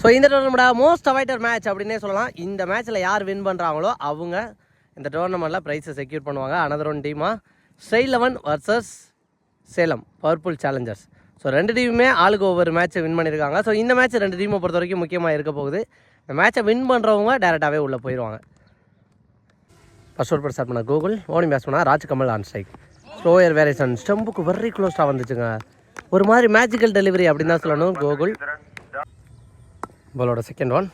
So இந்த டோர்னமெண்ட்டா most அவாய்டர் match அப்படின்னே சொல்லலாம். இந்த மேட்ச்சில் யார் வின் பண்ணுறாங்களோ அவங்க இந்த டோர்னமெண்ட்டில் ப்ரைஸை செக்யூர் பண்ணுவாங்க. அனதர் ஒன் டீமாக style eleven versus Salem powerful challengers so ரெண்டு டீமுமே ஆளுக்கு ஒவ்வொரு மேட்ச்சை வின் பண்ணியிருக்காங்க ஸோ இந்த மேட்ச் ரெண்டு டீமை பொறுத்த வரைக்கும் முக்கியமாக இருக்க போகுது. இந்த மேட்ச்சை வின் பண்ணுறவங்க டேரெக்டாகவே உள்ளே போயிடுவாங்க ஃபர்ஸ்ட் ஒரு ஸ்டார்ட் பண்ண கூகுள் ஓனிங் பேட்ஸ் பண்ணால் Rajkamal on strike slower variation ஸ்டம்புக்கு very க்ளோஸ்டாக வந்துச்சுங்க. ஒரு மாதிரி மேஜிக்கல் டெலிவரி அப்படின்னு தான் சொல்லணும். கூகுள் பாலோட செகண்ட் ஒன்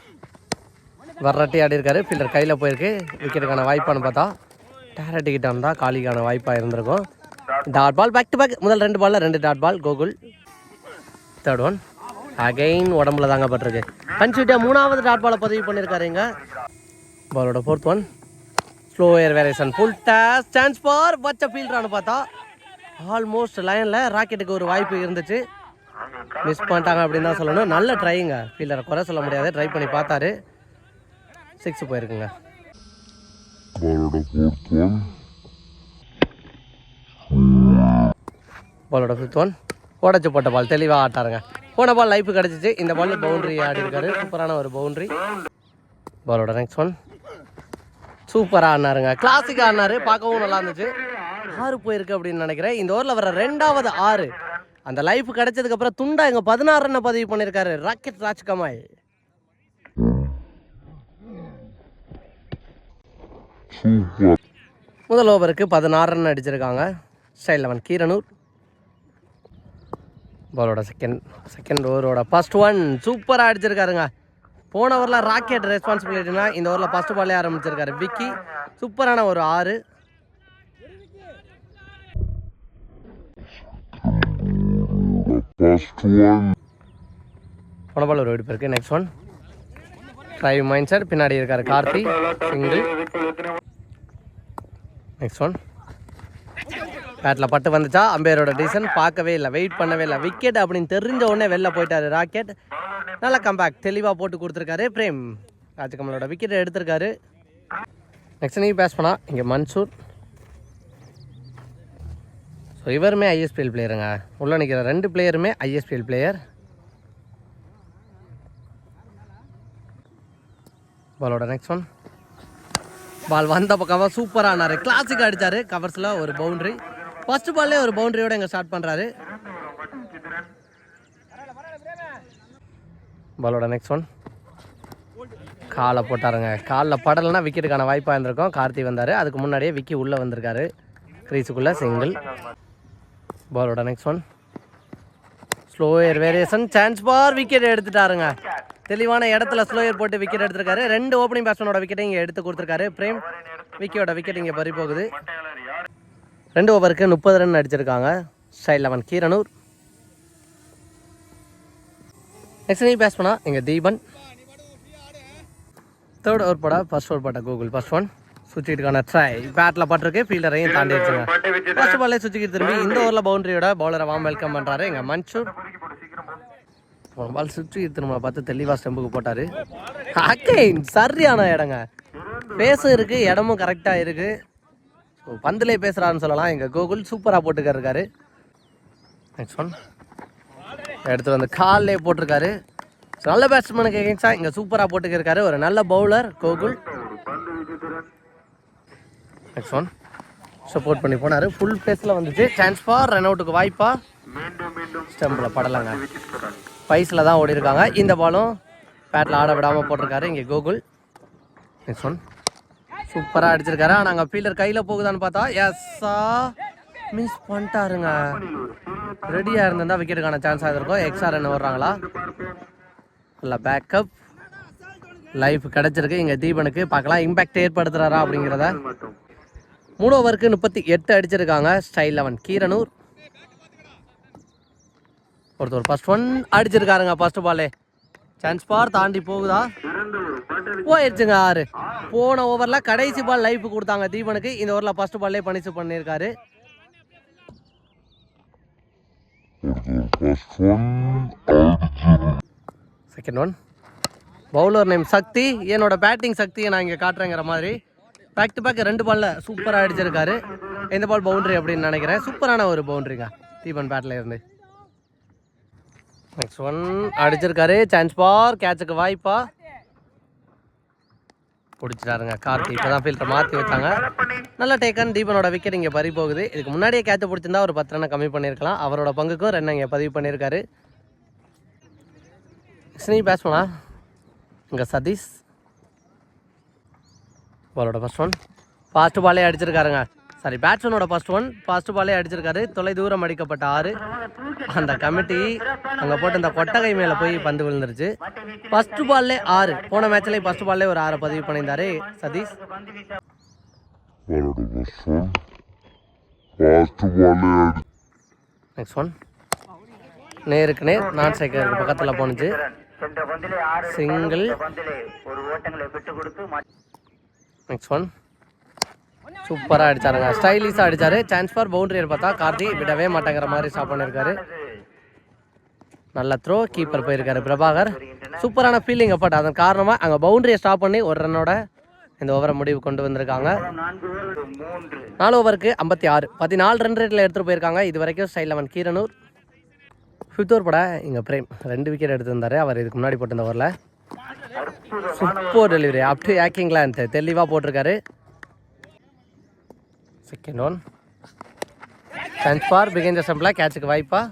வர்றட்டி ஆடி இருக்காரு. ஃபீல்டர் கையில் போயிருக்கு. விக்கெட்டுக்கான வாய்ப்பானு பார்த்தா டேரட்டி கிட்ட வந்தால் காலிக்கான வாய்ப்பாக இருந்திருக்கும். Dot ball back to back முதல் ரெண்டு பாலில் ரெண்டு dot ball Gokul third one again உடம்புல தாங்க பட்டிருக்கு. கன்சியூட்டியாக மூணாவது டாட் பாலை பதிவு பண்ணியிருக்காருங்க பாலோட fourth one slow air variation full toss chance for வச்ச ஃபீல்டரானு பார்த்தா ஆல்மோஸ்ட் லைனில் ராக்கெட்டுக்கு ஒரு வாய்ப்பு இருந்துச்சு. மிஸ் பண்ணிட்டாங்க அப்படின்னு தான் சொல்லணும். நல்ல ட்ரைங்க ஃபீல்டரை குறை சொல்ல முடியாது. ட்ரை பண்ணி பார்த்தாரு. சிக்ஸ் போயிருக்குங்க. பாலோட ஃபிஃப்த் ஒன் உடச்சு போட்ட பால் தெளிவாக ஆட்டாருங்க. போன பால் லைஃப் கிடச்சிச்சு. இந்த பால் பவுண்டரி ஆடி இருக்காரு. சூப்பரான ஒரு பவுண்டரி பாலோட நெக்ஸ்ட் ஒன் சூப்பராக ஆடினாருங்க கிளாசிக்காக ஆடினாரு பார்க்கவும் நல்லா இருந்துச்சு. ஆறு போயிருக்கு அப்படின்னு நினைக்கிறேன். இந்த ஓவரில் வர ரெண்டாவது ஆறு. அந்த லைஃப் கிடைச்சதுக்கப்புறம் துண்டா இங்கே பதினாறு ரன்னை பதிவு பண்ணியிருக்காரு ராக்கெட் ராஜ்கமாய் முதல் ஓவருக்கு பதினாறு ரன் அடிச்சிருக்காங்க. Style eleven Keeranur. பாலோட செகண்ட் செகண்ட் ஓவரோட ஃபர்ஸ்ட் ஒன் சூப்பராக அடிச்சிருக்காருங்க. போன ஓவரில் ராக்கெட் ரெஸ்பான்சிபிலிட்டினா இந்த ஓவரில் ஃபஸ்ட்டு பாலே ஆரம்பிச்சிருக்காரு. விக்கி சூப்பரான ஒரு ஆறு. The first போன பால் ஒரு வெடிப்பு இருக்குது next one drive mind sir பின்னாடி இருக்கார் கார்த்தி. சிங்கிள் நெக்ஸ்ட் ஒன் பேட்டில் பட்டு வந்துச்சா? அம்பையரோட டீசன் பார்க்கவே இல்லை. வெயிட் பண்ணவே இல்லை. விக்கெட் அப்படின்னு தெரிஞ்ச உடனே வெளில போயிட்டார் ராக்கெட். நல்லா கம்பேக் தெளிவாக போட்டு கொடுத்துருக்காரு பிரேம். ராஜகமலோட விக்கெட் எடுத்திருக்காரு. நெக்ஸ்ட் நீ பேஸ் பண்ணா. இங்கே மன்சூர். ஸோ இவருமே ஐஎஸ்பிஎல் பிளேயருங்க உள்ள நிற்கிற ரெண்டு பிளேயருமே ஐஎஸ்பிஎல் பிளேயர் பாலோட நெக்ஸ்ட் ஒன் பால் வந்த பக்கமாக சூப்பராக ஆனார். கிளாசிக் அடித்தார் கவர்ஸில் ஒரு பவுண்டரி ஃபர்ஸ்ட் பால்லே ஒரு பவுண்ட்ரியோடு இங்கே ஸ்டார்ட் பண்ணுறாரு பாலோட நெக்ஸ்ட் ஒன் காலை போட்டாருங்க. காலில் படலைன்னா விக்கெட்டுக்கான வாய்ப்பாக இருந்திருக்கும். கார்த்தி வந்தார். அதுக்கு முன்னாடியே விக்கி உள்ளே வந்திருக்காரு. க்ரீஸுக்குள்ளே சிங்கிள் பாலோட next one slower variation chance for wicket எடுத்துட்டாருங்க. தெளிவான இடத்துல ஸ்லோயர் போட்டு விக்கெட் எடுத்திருக்காரு. ரெண்டு ஓப்பனிங் பேட்ஸ்மேனோட விக்கெட்டை இங்கே எடுத்து கொடுத்துருக்காரு. பிரேம் விக்கியோட விக்கெட் இங்கே பறி போகுது ரெண்டு ஓவருக்கு முப்பது ரன் அடிச்சிருக்காங்க. Style eleven Keeranur. நெக்ஸ்ட் நீ பேட்ஸ்மனா இங்கே தீபன். தேர்ட் ஓவர் போட ஃபர்ஸ்ட் ஓவர் போட்ட கூகுள் ஃபர்ஸ்ட் ஒன் சுவிட்சுக்கான ட்ரை பேட்டில் பட்டிருக்கு ஃபீல்டரையும் தாண்டி வச்சுருங்க ஃபர்ஸ்ட் பால்லே சுவிட்சுக்கு திரும்பி இந்த ஓவரில் பவுண்டரியோட பவுலரை வாம் வெல்கம் பண்ணுறாரு எங்க மன்சூர். ஒரு பால் சுற்றி திரும்ப பார்த்து தெளிவாக ஸ்டெம்புக்கு போட்டார். அகைன் சரியான இடங்க. பேசும் இருக்கு இடமும் கரெக்டாக இருக்கு. ஸோ பந்திலே பேசுகிறான்னு சொல்லலாம். எங்கள் கோகுல் சூப்பராக போட்டுக்காரு இருக்காரு நெக்ஸ்ட் ஒன் எடுத்துட்டு வந்து கால்லே போட்டிருக்காரு. நல்ல பேட்ஸ்மேனுக்கு எகென்ஸ்டாக இங்கே சூப்பராக போட்டுக்க இருக்காரு ஒரு நல்ல bowler Gokul. Next one support பண்ணி போனார். ஃபுல் பேஸில் வந்துச்சு. சான்ஸ் ஃபார் ரன் அவுட்டுக்கு வாய்ப்பா ஸ்டம்பில் படலைங்க. பைஸில் தான் ஓடி இருக்காங்க இந்த பாலும் பேட்டில் ஆட விடாமல் போட்டிருக்காரு இங்கே கோகுல். நெக்ஸ்ட் ஒன் சூப்பராக அடிச்சிருக்காரு. ஆனால் அங்கே ஃபீல்டர் கையில் போகுதான்னு பார்த்தா எஸ்ஸா மிஸ் பண்ணிட்டாருங்க. ரெடியாக இருந்திருந்தா விக்கெட்டுக்கான சான்ஸ் ஆகிருக்கும் எக்ஸ்ட்ரா ரன் வர்றாங்களா? இல்லை பேக்கப் லைஃப் கிடச்சிருக்கு. இங்கே தீபனுக்கு பார்க்கலாம். இம்பேக்ட் ஏற்படுத்துறாரா அப்படிங்கிறத. மூணு ஓவருக்கு முப்பத்தி எட்டு அடிச்சிருக்காங்க. Style eleven Keeranur. ஒருத்தர் ஃபர்ஸ்ட் ஒன் அடிச்சிருக்காருங்க ஃபர்ஸ்ட் பாலே சான்ஸ் பார் தாண்டி போகுதா? போயிடுச்சுங்க ஆறு. போன ஓவரில் கடைசி பால் லைஃப் கொடுத்தாங்க தீபனுக்கு. இந்த ஓவரில் ஃபர்ஸ்ட் பால்லே பனிஷ் பண்ணியிருக்காரு. Second one bowler name Sakthi. என்னோட பேட்டிங் சக்தியை நான் இங்கே காட்டுறேங்கிற மாதிரி. பேக் டு பேக் ரெண்டு பாலில் சூப்பராக அடிச்சிருக்காரு. இந்த பால் பவுண்டரி அப்படின்னு நினைக்கிறேன். சூப்பரான ஒரு பவுண்ட்ரிங்க தீபன் பேட்டில் இருந்து. நெக்ஸ்ட் ஒன் அடிச்சிருக்காரு. சான்ஸ் பார் கேட்சுக்கு வாய்ப்பா. பிடிச்சிட்டாருங்க. கார்த்தி இப்போ தான் ஃபில்டர் மாற்றி வச்சாங்க. நல்லா டேக்கன் தீபனோட விக்கெட் இங்கே பறி போகுது. இதுக்கு முன்னாடியே கேட்ச பிடிச்சிருந்தா ஒரு பத்து ரன்னை கம்மி பண்ணியிருக்கலாம் அவரோட பங்குக்கும் ரன் இங்கே பதிவு பண்ணியிருக்காரு ஸ்னீ பேட்ஸ்மனா இங்கே சதீஷ். பாலோட ஃபர்ஸ்ட் ஒன் ஃபாஸ்ட் பாலே அடிச்சிருக்காருங்க. சாரி பேட்ஸ்மேனோட ஃபர்ஸ்ட் ஒன் ஃபாஸ்ட் பாலே அடிச்சிருக்காரு. தொலை தூரம் அடிக்கப்பட்ட ஆறு. அந்த கமிட்டி அங்கே போட்டு இந்த கொட்டகை மேலே போய் பந்து விழுந்துருச்சு. ஃபர்ஸ்ட் பால்லே ஆறு. போன மேட்ச்லேயே ஃபர்ஸ்ட் பால்லே ஒரு ஆறை பதிவு பண்ணியிருந்தாரு சதீஷ். ஃபாஸ்ட் நெக்ஸ்ட் ஒன் நேருக்கு நேர் நான் சைக்கிள் பக்கத்தில் ஆறு சிங்கிள் நெக்ஸ்ட் ஒன் சூப்பராக அடிச்சாருங்க. ஸ்டைலிஷாக அடித்தார் சான்ஸ் ஃபார் பவுண்டரி பார்த்தா கார்த்தி விடவே மாட்டேங்கிற மாதிரி ஸ்டாப் பண்ணியிருக்காரு நல்ல த்ரோ கீப்பர் போயிருக்காரு பிரபாகர். சூப்பரான ஃபீலிங் அப்பட் அதன் காரணமாக அங்கே பவுண்டரியை ஸ்டாப் பண்ணி ஒரு ரன்னோட இந்த ஓவரை முடிவு கொண்டு வந்திருக்காங்க. நாலு ஓவருக்கு ஐம்பத்தி ஆறு. பதினாலு ரன் ரேட்டில் எடுத்துகிட்டு போயிருக்காங்க. இது வரைக்கும் style eleven Keeranur. Fifth over பட இங்கே பிரேம். ரெண்டு விக்கெட் எடுத்துருந்தார். அவர் இதுக்கு முன்னாடி போட்டிருந்த ஓவரில் சூப்பர் டெலிவரி அப் டு ஆக்கிங்லாம் தெளிவாக போட்டிருக்காரு செகண்ட் ஒன் சான்ஸ் ஃபார் பிகேஞ்ச ஸ்டம்பில் கேட்சுக்கு வாய்ப்பா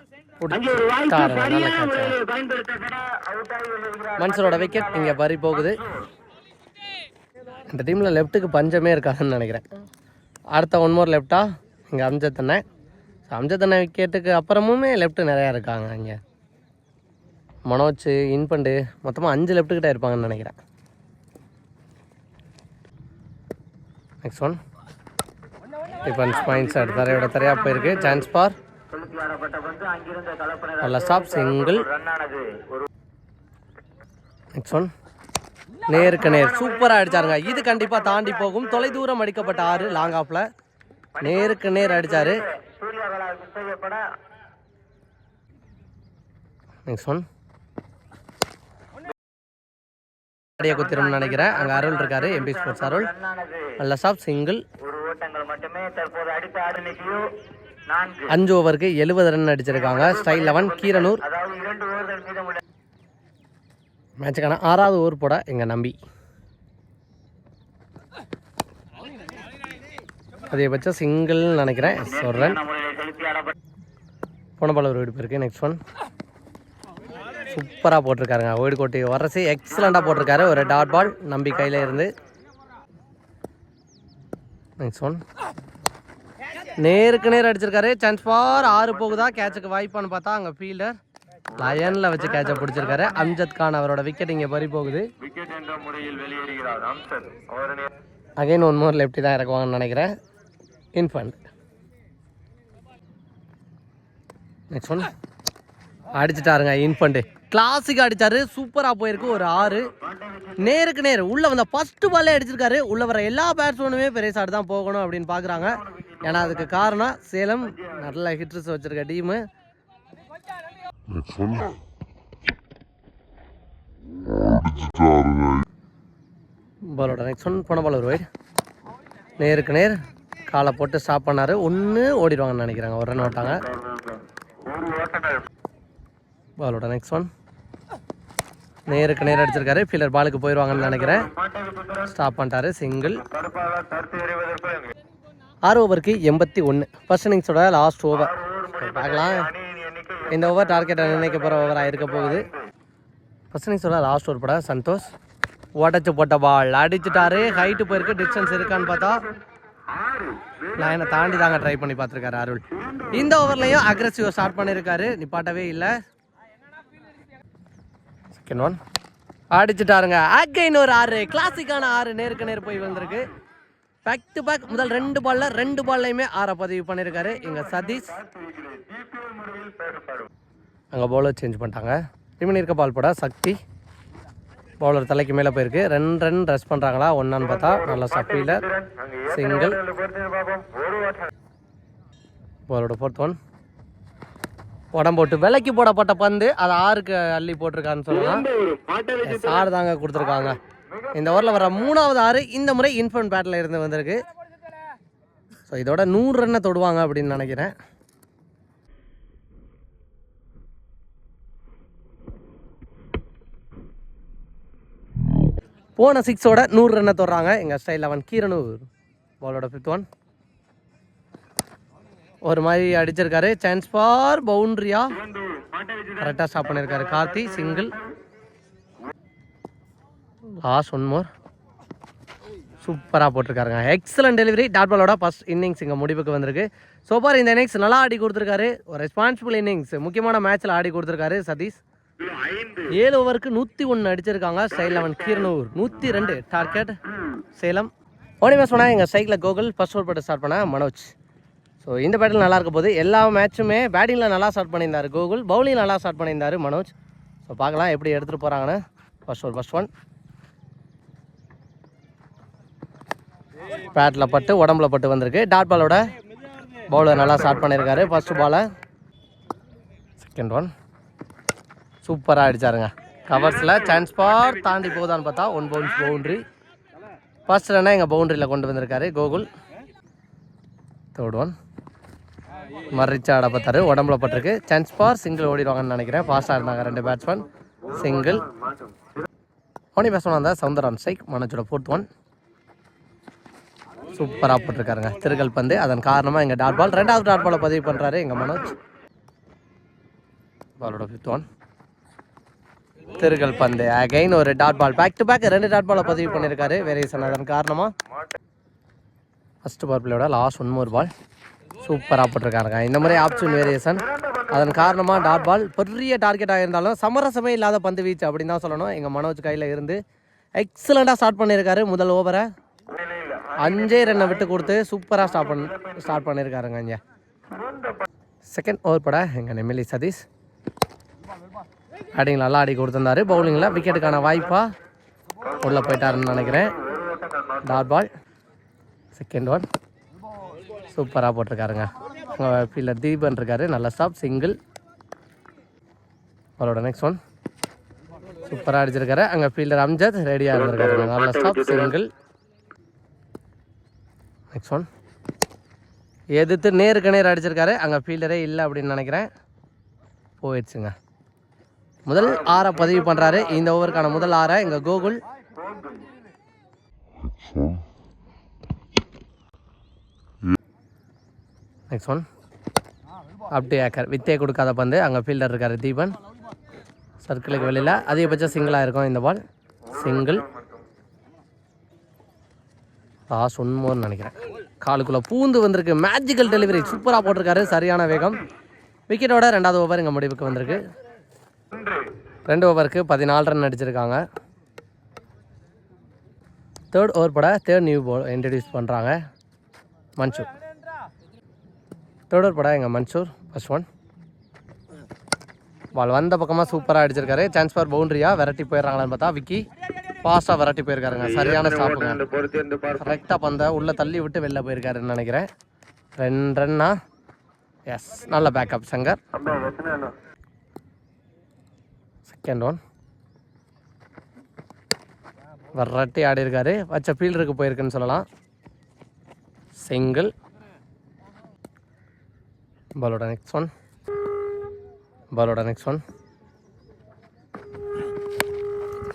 மன்சரோட விக்கெட் இங்கே பறி போகுது. இந்த டீமில் லெஃப்ட்டுக்கு பஞ்சமே இருக்காதுன்னு நினைக்கிறேன். அடுத்த ஒன் மோர் லெஃப்டா இங்கே அம்ஜத் அண்ணன் ஸோ அம்ஜத் அண்ணன் விக்கெட்டுக்கு அப்புறமுமே லெஃப்ட் நிறையா இருக்காங்க இங்கே. மனோஜ் இன்பண்டு மொத்தமாக அஞ்சு லெஃப்ட்டுக்கிட்ட இருப்பாங்கன்னு நினைக்கிறேன். நெக்ஸ்ட் ஒன் டிஃபன்ஸ் பாயிண்ட்ஸ் தரையோட தரையாக போயிருக்கு. சான்ஸ் பார் நல்ல ஸ்டாப் சிங்கிள் நெக்ஸ்ட் ஒன் நேருக்கு நேர். சூப்பராக அடிச்சாருங்க. இது கண்டிப்பாக தாண்டி போகும். தொலைதூரம் அடிக்கப்பட்ட ஆறு லாங் ஆஃபில் நேருக்கு நேர் அடிச்சாரு. நெக்ஸ்ட் ஒன் அடிய குத்திரம்னு நினைக்கிறேன். அங்கே அருள் இருக்காரு எம்பி ஸ்போர்ட்ஸ் அருள். ரன்னானது நல்ல ஸ்டாப் சிங்கிள் அஞ்சு ஓவருக்கு எழுபது ரன் அடிச்சிருக்காங்க. Style eleven Keeranur. மேட்சுக்கான ஆறாவது ஓவர் போட எங்கள் நம்பி. அதிகபட்சம் சிங்கிள்னு நினைக்கிறேன். சொல்கிறேன் போன பால் ஒரு வீடு போயிருக்கு நெக்ஸ்ட் ஒன் சூப்பராக போட்டிருக்காருங்க. ஓடி கோட்டி வரசி எக்ஸலண்ட்டாக போட்டிருக்காரு. ஒரு டாட் பால் நம்பி கையில் இருந்து. நெக்ஸ்ட் ஒன் நேருக்கு நேர் அடிச்சிருக்காரு. சான்ஸ் ஃபார் ஆறு போகுதா? கேட்சுக்கு வாய்ப்பான்னு பார்த்தா அங்கே ஃபீல்டர் லயனில் வச்சு கேட்சை பிடிச்சிருக்காரு. அம்ஜத் கான் அவரோட விக்கெட் இங்கே பறி போகுது. அகைன் ஒன் மோர் லெஃப்டி தான் இறக்குவாங்கன்னு நினைக்கிறேன். இன்ஃபண்ட் நெக்ஸ்ட் ஒன் அடிச்சிட்டாருங்க இன்ஃபண்ட் கிளாசிக் அடிச்சாரு சூப்பராக போயிருக்கு ஒரு ஆறு. நேருக்கு நேர் உள்ள வந்த ஃபர்ஸ்ட் பால்லே அடிச்சிருக்காரு. உள்ள வர எல்லா பேட்ஸ்மேனுமே பெரிய சாடு தான் போகணும் அப்படின்னு பார்க்குறாங்க ஏன்னா அதுக்கு காரணம் சேலம் நல்ல ஹிட்ரஸ் வச்சிருக்க டீமு பாலோட நெக்ஸ்ட் ஒன் போன பால் ஒரு நேருக்கு நேர் காலை போட்டு ஸ்டாப் பண்ணாரு. ஒன்று ஓடிடுவாங்கன்னு நினைக்கிறாங்க. ஒரு ரன் ஓட்டாங்க பாலோட நெக்ஸ்ட் ஒன் நேருக்கு நேர் அடிச்சிருக்காரு. ஃபீலர் பாலுக்கு போயிடுவாங்கன்னு நினைக்கிறேன். ஸ்டாப் பண்ணிட்டாரு. சிங்கிள் ஆறு ஓவருக்கு எண்பத்தி ஒன்று ஃபர்ஸ்ட் இன்னிங்ஸோட லாஸ்ட் ஓவர் பார்க்கலாம். இந்த ஓவர் டார்கெட்டை நினைக்க போகிற ஓவராக இருக்க போகுது. ஃபர்ஸ்ட் இன்னிங்ஸோட லாஸ்ட் ஓவர் பட சந்தோஷ். உடச்சி போட்ட பால் அடிச்சுட்டாரு. ஹைட்டு போயிருக்கு. டிஸ்டன்ஸ் இருக்கான்னு பார்த்தா லைனை தாண்டி தாங்க ட்ரை பண்ணி பார்த்துருக்காரு அருள். இந்த ஓவர்லையும் அக்ரஸிவாக ஸ்டார்ட் பண்ணியிருக்காரு நிப்பாட்டவே இல்லை. Second one அடிச்சுட்டாருங்க. அகைன் ஒரு ஆறு. கிளாசிக்கான ஆறு நேருக்கு நேர் போய் வந்திருக்கு பேக் டு பேக் முதல் ரெண்டு பால்ல ரெண்டு பால்லையுமே ஆறை பதிவு பண்ணியிருக்காரு இங்க சதீஷ். அங்கே பவுலர் சேஞ்ச் பண்ணிட்டாங்க. ரிமன் இருக்க பால் போட சக்தி. பவுலர் தலைக்கு மேலே போயிருக்கு. ரெண்டு ரன் ரெஸ்ட் பண்ணுறாங்களா ஒன்னான்னு பார்த்தா நல்ல சப்பியில் சிங்கிள் பாலோட ஃபோர்த் ஒன் உடம்பு போட்டு விலைக்கு போடப்பட்ட பந்து அதை ஆறுக்கு அள்ளி போட்டிருக்காருன்னு சொல்லலாம். சார் தாங்க கொடுத்துருக்காங்க. இந்த ஓவரில் வர மூணாவது ஆறு இந்த முறை இன்ஃபன் பேட்டில் இருந்து வந்திருக்கு. ஸோ இதோட நூறு ரன்னை தொடுவாங்க அப்படின்னு நினைக்கிறேன். போன சிக்ஸோட நூறு ரன்னை தொடுறாங்க. எங்கள் ஸ்டைல் லெவன் கீரனூர். பாலோட ஃபிஃப்த் ஒன் ஒரு மாதிரி அடிச்சிருக்காரு. சான்ஸ் ஃபார் பவுண்ட்ரியா கரெக்டாக ஸ்டாப் பண்ணியிருக்காரு Karthi single last one more சூப்பராக போட்டிருக்காருங்க. எக்ஸலன்ட் டெலிவரி டாட் பாலோட ஃபர்ஸ்ட் இன்னிங்ஸ் இங்கே முடிவுக்கு வந்திருக்கு. ஸோ பார் இந்த இன்னிங்ஸ் நல்லா ஆடி கொடுத்துருக்காரு. ஒரு ரெஸ்பான்சிபிள் இன்னிங்ஸ் முக்கியமான மேட்ச்சில் ஆடி கொடுத்துருக்காரு சதீஷ். ஏழு ஓவருக்கு நூற்றி ஒன்று அடிச்சிருக்காங்க. ஸ்டைல் லெவன் கீரனூர். நூற்றி ரெண்டு. டார்கெட் சேலம். ஓடி மேட்ச் பண்ணால் எங்கள் சைக்கிளில் கோகுல். ஃபர்ஸ்ட் ஓவர் போட்டு ஸ்டார்ட் பண்ண மனோஜ். ஸோ இந்த பேட்டில் நல்லா இருக்க போது எல்லா மேட்சுமே பேட்டிங்கில் நல்லா ஸ்டார்ட் பண்ணியிருந்தார் கோகுல் பவுலிங் நல்லா ஸ்டார்ட் பண்ணியிருந்தார் மனோஜ். ஸோ பார்க்கலாம் எப்படி எடுத்துகிட்டு போகிறாங்கன்னு ஃபர்ஸ்ட் ஒன் ஃபஸ்ட் ஒன் பேட்டில் பட்டு உடம்புல பட்டு வந்திருக்கு. டாட் பாலோட பவுலர் நல்லா ஸ்டார்ட் பண்ணியிருக்காரு. ஃபர்ஸ்ட் பாலை செகண்ட் ஒன் சூப்பராக அடித்தாருங்க கவர்ஸில் சான்ஸ் பார் தாண்டி போதான்னு பார்த்தா ஒன் பவுன்ஸ் பவுண்ட்ரி ஃபர்ஸ்ட் ரன்னா எங்கள் பவுண்ட்ரியில் கொண்டு வந்திருக்காரு கோகுல் தேர்ட் ஒன் மறிச்சு ஆட உடம்புல பட்டிருக்கு. சான்ஸ் பார் சிங்கிள் ஓடிடுவாங்கன்னு நினைக்கிறேன். ஃபாஸ்ட்டாக இருந்தாங்க ரெண்டு பேட்ஸ்மேன் சிங்கிள் ஓனி பேட்ஸ்மேன் வந்தால் சவுந்தரம் ஸ்ட்ரைக் மனோஜோட ஃபோர்த் ஒன் சூப்பராக போட்டிருக்காருங்க. திருகல் பந்து. அதன் காரணமாக எங்கள் டாட் பால் ரெண்டாவது டாட் பாலை பதிவு பண்ணுறாரு எங்கள் மனோஜ். பாலோட ஃபிஃப்த் ஒன் திருகல் பந்து. அகைன் ஒரு dot ball back to back ரெண்டு டாட் பாலை பதிவு பண்ணியிருக்காரு வேரியேஷன் அதன் காரணமாக ஃபஸ்ட்டு பவர் பிளேயோட லாஸ்ட் ஒன் மோர் பால் சூப்பராக போட்டிருக்காருங்க இந்த மாதிரி ஆப்ஷன் வேரியேஷன் அதன் காரணமாக டாட் பால் பெரிய டார்கெட்டாக இருந்தாலும் சமரசமே இல்லாத பந்து வீச்சு அப்படின்னு தான் சொல்லணும். எங்கள் மனோஜ் கையில் இருந்து எக்ஸலண்ட்டாக ஸ்டார்ட் பண்ணியிருக்காரு. முதல் ஓவரை அஞ்சே ரன்னை விட்டு கொடுத்து சூப்பராக ஸ்டார்ட் பண்ண ஸ்டார்ட் பண்ணியிருக்காருங்க இங்கே. செகண்ட் ஓவர் பட எங்கள் நெமிலி சதீஷ். பேட்டிங் நல்லா ஆடி கொடுத்துருந்தாரு. பவுலிங்கில் விக்கெட்டுக்கான வாய்ப்பாக உள்ளே போயிட்டாருன்னு நினைக்கிறேன். டாட் பால் செகண்ட் ஒன் சூப்பராக போட்டிருக்காருங்க. ஃபீல்டர் தீபன் இருக்காரு. நல்ல ஸ்டாப் சிங்கிள் அவரோட நெக்ஸ்ட் ஒன் சூப்பராக அடிச்சிருக்காரு. அங்கே ஃபீல்டர் அம்ஜத் ரெடியாக இருந்திருக்காருங்க நல்ல ஸ்டாப் சிங்கிள் நெக்ஸ்ட் ஒன் எதிர்த்து நேருக்கு நேர் அடிச்சிருக்காரு. அங்கே ஃபீல்டரே இல்லை அப்படின்னு நினைக்கிறேன். போயிடுச்சுங்க. முதல் ஆறை பதிவு பண்ணுறாரு இந்த ஓவருக்கான முதல் ஆறை எங்கள் கோகுல். நெக்ஸ்ட் ஒன் அப்படி ஏக்கர் வித்தே கொடுக்காத பந்து. அங்கே ஃபீல்டர் இருக்கார் தீபன். சர்க்கிளுக்கு வெளியில். அதிகபட்சம் சிங்கிளாக இருக்கும் இந்த பால் சிங்கிள் லாஸ்ட் ஒன்மோர்னு நினைக்கிறேன். காலுக்குள்ளே பூந்து வந்திருக்கு. மேஜிக்கல் டெலிவரி சூப்பராக போட்டிருக்காரு. சரியான வேகம். விக்கெட்டோட ரெண்டாவது ஓவர் இங்கே முடிவுக்கு வந்திருக்கு. ரெண்டு ஓவருக்கு பதினாலு ரன் அடிச்சிருக்காங்க. தேர்ட் ஓவர் பட தேர்ட் நியூ போல் இன்ட்ரடியூஸ் பண்ணுறாங்க மன்சூர் தேர்ட் ஓவர் பட எங்கள் மன்சூர் ஃபர்ஸ்ட் ஒன் பால் வந்த பக்கமாக சூப்பராக அடிச்சிருக்காரு. சான்ஸ் ஃபார் பவுண்டரியா விரட்டி போயிடுறாங்களான்னு பார்த்தா விக்கி ஃபாஸ்ட்டாக விரட்டி போயிருக்காருங்க. சரியான ஸ்டாப்புங்க கரெக்டாக பந்த உள்ளே தள்ளி விட்டு வெளில போயிருக்காருன்னு நினைக்கிறேன். ரெண்டு ரன்னா எஸ் நல்ல பேக்கப் சங்கர். செகண்ட் ஒன் விரட்டி ஆடி இருக்காரு வச்ச ஃபீல்டருக்கு போயிருக்குன்னு சொல்லலாம். சிங்கிள் பாலோட நெக்ஸ்ட் ஒன் பாலோட நெக்ஸ்ட் ஒன்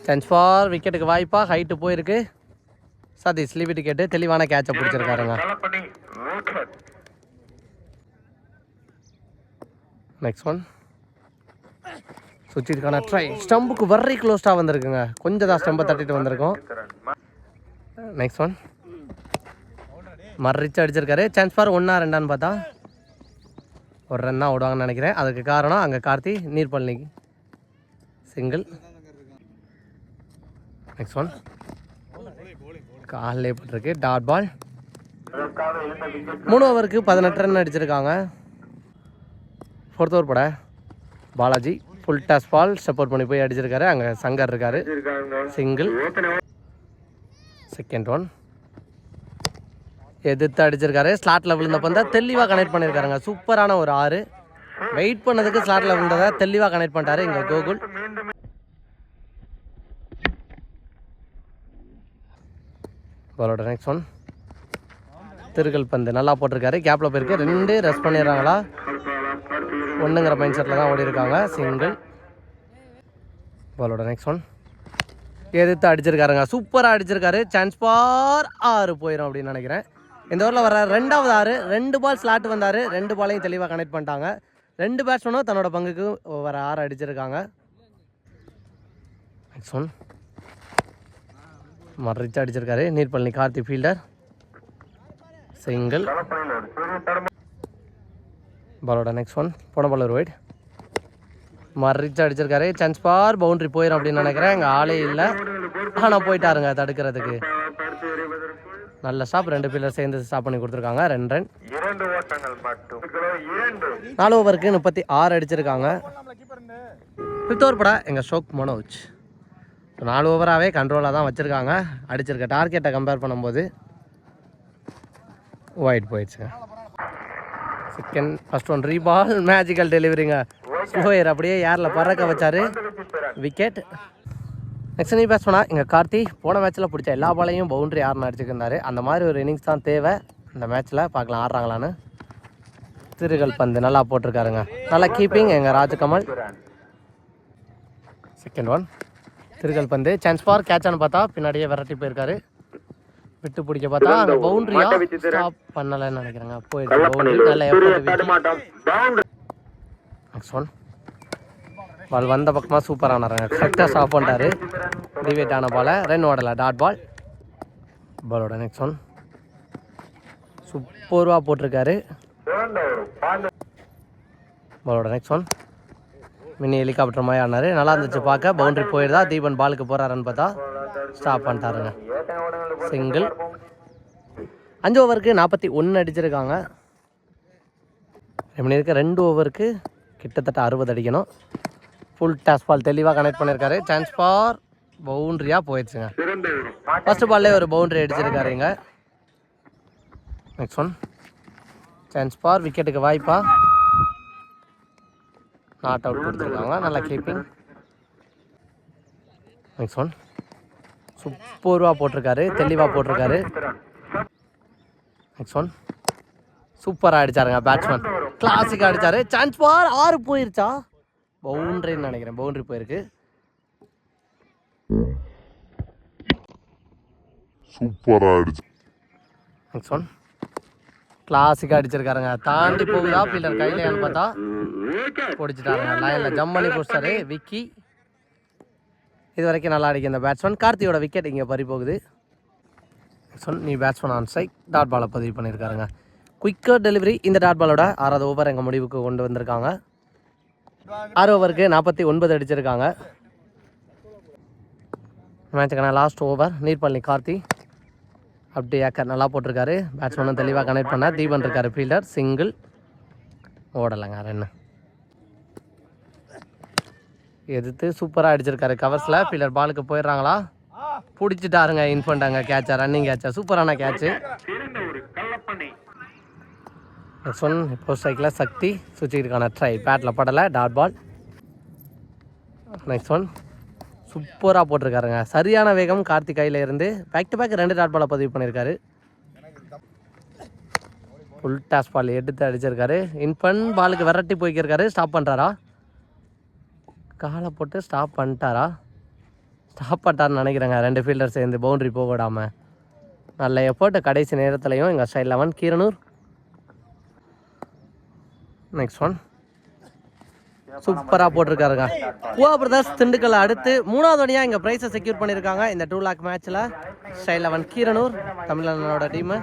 சான்ஸ் ஃபார் விக்கெட்டுக்கு வாய்ப்பா. ஹைட்டு போயிருக்கு. சதீஷ் லீவ் விக்கெட்டு தெளிவான கேட்சை பிடிச்சிருக்காருங்க. நெக்ஸ்ட் ஒன் சுவிட்சுக்கான ட்ரை ஸ்டம்புக்கு வெரி க்ளோஸ்டாக வந்திருக்குங்க. கொஞ்சம் தான் ஸ்டம்பை தட்டிட்டு வந்திருக்கோம். நெக்ஸ்ட் ஒன் மறிச்சு அடிச்சிருக்காரு. சான்ஸ் ஃபார் ஒன்றா ரெண்டான்னு பார்த்தா. ஒரு ரன் தான் ஓடுவாங்கன்னு நினைக்கிறேன். அதுக்கு காரணம் அங்கே கார்த்தி நீர்பழனிக்கு. சிங்கிள் நெக்ஸ்ட் ஒன் காலில் போட்டிருக்கு. டாட் பால் மூணு ஓவருக்கு பதினெட்டு ரன் அடிச்சிருக்காங்க. ஃபோர்த் ஓவர் பட. Balaji full toss ball support பண்ணி போய் அடிச்சிருக்காரு. அங்கே சங்கர் இருக்காரு. சிங்கிள் செகண்ட் ஒன் எதிர்த்து அடிச்சிருக்காரு. ஸ்லாட்டில் விழுந்த பந்தா தெளிவாக கனெக்ட் பண்ணியிருக்காருங்க சூப்பரான ஒரு ஆறு. வெயிட் பண்ணதுக்கு ஸ்லாட்டில் விழுந்ததை தெளிவாக கனெக்ட் பண்ணிட்டாரு இங்கே கோகுல். மீண்டும் பாலோட நெக்ஸ்ட் ஒன் திருக்கல் பந்து நல்லா போட்டிருக்காரு. கேப்பில் போயிருக்கு. ரெண்டு ரெஸ்ட் பண்ணிடுறாங்களா? ஒன்றுங்கிற மைண்ட் செட்டில் தான் ஓடி இருக்காங்க சிங்கிள் பாலோட நெக்ஸ்ட் ஒன் எதிர்த்து அடிச்சிருக்காருங்க. சூப்பராக அடிச்சிருக்காரு. சான்ஸ் பார் ஆறு போயிடும் அப்படின்னு நினைக்கிறேன். இந்த ஓவரில் வர ரெண்டாவது ஆறு ரெண்டு பால் ஸ்லாட் வந்தார். ரெண்டு பாலையும் தெளிவாக கனெக்ட் பண்ணிட்டாங்க. ரெண்டு பேட்ஸ்மேனும் தன்னோட பங்குக்கு வர ஆறு அடிச்சிருக்காங்க. நெக்ஸ்ட் ஒன் மறைச்சு அடிச்சிருக்காரு. நீர்பழனி கார்த்தி ஃபீல்டர் சிங்கிள் பாலோட நெக்ஸ்ட் ஒன் போன பாலர் ஒயிட் மறைச்சு அடிச்சிருக்காரு. சான்ஸ் பார் பவுண்டரி போயிடும் அப்படின்னு நினைக்கிறேன். எங்கள் ஆளே இல்லை. ஆனால் போயிட்டாருங்க தடுக்கிறதுக்கு. நல்ல ஸ்டாப் ரெண்டு பில்லர் சேர்ந்து ஸ்டாப் பண்ணி கொடுத்துருக்காங்க. ரெண்டு ரன் இரண்டு ஓட்டங்கள் மட்டும். நாலு ஓவருக்கு முப்பத்தி ஆறு அடிச்சிருக்காங்க. ஃபிஃப்த் ஓவர் படா எங்கள் ஷோக் மனோஜ். நாலு ஓவராகவே கண்ட்ரோலாக தான் வச்சுருக்காங்க. அடிச்சிருக்க டார்கெட்டை கம்பேர் பண்ணும்போது ஒயிட் போயிடுச்சுங்க. செகண்ட் ஃபர்ஸ்ட் ஒன் ரீபால் மேஜிக்கல் டெலிவரிங்க ஸ்லோயர் அப்படியே ஏரில் பறக்க வச்சாரு. விக்கெட் நெக்ஸ்ட் நீ பேட்ஸ்மனா எங்கள் கார்த்தி போன மேட்ச்சில் பிடிச்ச எல்லா பாலையும் பவுண்டரி ஆறுனு அடிச்சுக்கிருந்தாரு அந்த மாதிரி ஒரு இன்னிங்ஸ் தான் தேவை. இந்த மேட்ச்சில் பார்க்கலாம் ஆடுறாங்களான்னு. திருகல் பந்து நல்லா போட்டிருக்காருங்க. நல்லா கீப்பிங் எங்கள் ராஜகமல். செகண்ட் ஒன் திருகல் பந்து சான்ஸ் ஃபார் கேட்சான்னு பார்த்தா பின்னாடியே விரட்டி போயிருக்காரு. விட்டு பிடிக்க பார்த்தா அந்த பவுண்டரியா ஸ்டாப் பண்ணலைன்னு நினைக்கிறேங்க. போயிடுச்சு பவுண்டரி நல்ல எஃபர்ட் நெக்ஸ்ட் ஒன் பால் வந்த பக்கமாக சூப்பராக ஆனாருங்க கரெக்டாக ஸ்டாப் பண்ணிட்டாரு டிவேட் ஆன பாலை ரன் ஓடலை டாட் பால் பாலோட நெக்ஸ்ட் ஒன் சூப்பர்வாக போட்டிருக்காரு பாலோட நெக்ஸ்ட் ஒன் மினி ஹெலிகாப்டர் மாதிரி ஆனார் நல்லா இருந்துச்சு பார்க்க பவுண்டரி போயிடுதா தீபன் பாலுக்கு போகிறாருன்னு பார்த்தா ஸ்டாப் பண்ணிட்டாருங்க சிங்கிள் அஞ்சு ஓவருக்கு நாற்பத்தி ஒன்று அடிச்சிருக்காங்க எப்படி இருக்க ரெண்டு ஓவருக்கு கிட்டத்தட்ட அறுபது அடிக்கணும் ஃபுல் டாஸ் பால் தெளிவாக கனெக்ட் பண்ணியிருக்காரு சான்ஸ் ஃபார் பவுண்ட்ரியாக போயிடுச்சுங்க ஃபர்ஸ்ட் பால்லே ஒரு பவுண்டரி அடிச்சிருக்காரு இங்கே. நெக்ஸ்ட் ஒன் சான்ஸ் ஃபார் விக்கெட்டுக்கு வாய்ப்பா. நாட் அவுட் கொடுத்துருக்காங்க. நல்லா கீப்பிங் நெக்ஸ்ட் ஒன் சூப்பர்வாக போட்டிருக்காரு. தெளிவாக போட்டிருக்காரு. நெக்ஸ்ட் ஒன் சூப்பராக அடிச்சாருங்க பேட்ஸ்மேன் கிளாசிக்காக அடிச்சாரு. சான்ஸ் ஃபார் ஆறு போயிருச்சா? பவுண்டரின்னு நினைக்கிறேன். பவுண்டரி போயிருக்கு சூப்பரா அடிச்சு நெக்ஸ்ட் ஒன் அடிச்சிருக்காருங்க. தாண்டி போகுதா பில்லர் கையிலையான்னு பார்த்தா? பிடிச்சிட்டாருங்க. லைனில் ஜம் பண்ணி பிடிச்சாரு. விக்கி இது வரைக்கும் நல்லா அடிக்கும் இந்த பேட்ஸ்மேன் கார்த்தியோட விக்கெட் இங்கே பறி போகுது. சொன் நீ பேட்ஸ்மேன் ஆன் சைட் டாட் பாலை பதிவு பண்ணியிருக்காருங்க குயிக்கர் டெலிவரி இந்த டாட் பாலோட ஆறாவது ஓவர் எங்கள் முடிவுக்கு கொண்டு வந்திருக்காங்க. ஆறு ஓவருக்கு நாற்பத்தி ஒன்பது அடிச்சிருக்காங்க. மேட்சுக்கான லாஸ்ட் ஓவர் நீர்பள்ளி கார்த்தி. அப்படி ஏக்கர் நல்லா போட்டிருக்காரு. பேட்ஸ்மேனும் தெளிவாக கனெக்ட் பண்ண தீபன் இருக்காரு ஃபீல்டர் சிங்கிள் ஓடலைங்க ரன்னு எதிர்த்து சூப்பராக அடிச்சிருக்காரு கவர்ஸில் ஃபீல்டர் பாலுக்கு போயிடுறாங்களா? பிடிச்சிட்டாருங்க இன் பண்ணிட்டாங்க கேட்சா ரன்னிங் கேட்சா சூப்பரான கேட்சு நெக்ஸ்ட் ஒன் இப்போ ஸ்ட்ரைக்கில் சக்தி சுவிட்சுக்கான ட்ரை பேட்டில் படலை டாட் பால் நெக்ஸ்ட் ஒன் சூப்பராக போட்டிருக்காருங்க. சரியான வேகம் கார்த்திக் கையில் இருந்து பேக் டு பேக் ரெண்டு டாட் பாலை பதிவு பண்ணியிருக்காரு. ஃபுல் டாஸ் பால் எடுத்து அடிச்சிருக்காரு. இன்பன் பாலுக்கு விரட்டி போய்க்கிருக்காரு. ஸ்டாப் பண்ணுறாரா காலை போட்டு ஸ்டாப் பண்ணிட்டாரா? ஸ்டாப் பண்ணிட்டார்னு நினைக்கிறேங்க. ரெண்டு ஃபீல்டர் சேர்ந்து பவுண்டரி போக விடாமல் நல்ல எஃபர்ட் கடைசி நேரத்துலையும் எங்கள் style eleven Keeranur next one சூப்பராக போட்டிருக்காருங்க. பூவா பிரதர்ஸ் திண்டுக்கல் அடுத்து மூணாவது வழியாக இங்கே ப்ரைஸை செக்யூர் பண்ணியிருக்காங்க. இந்த டூ லேக் மேட்ச்சில் ஸ்டைல் லெவன் கீரனூர் தமிழ்நாடோட டீமு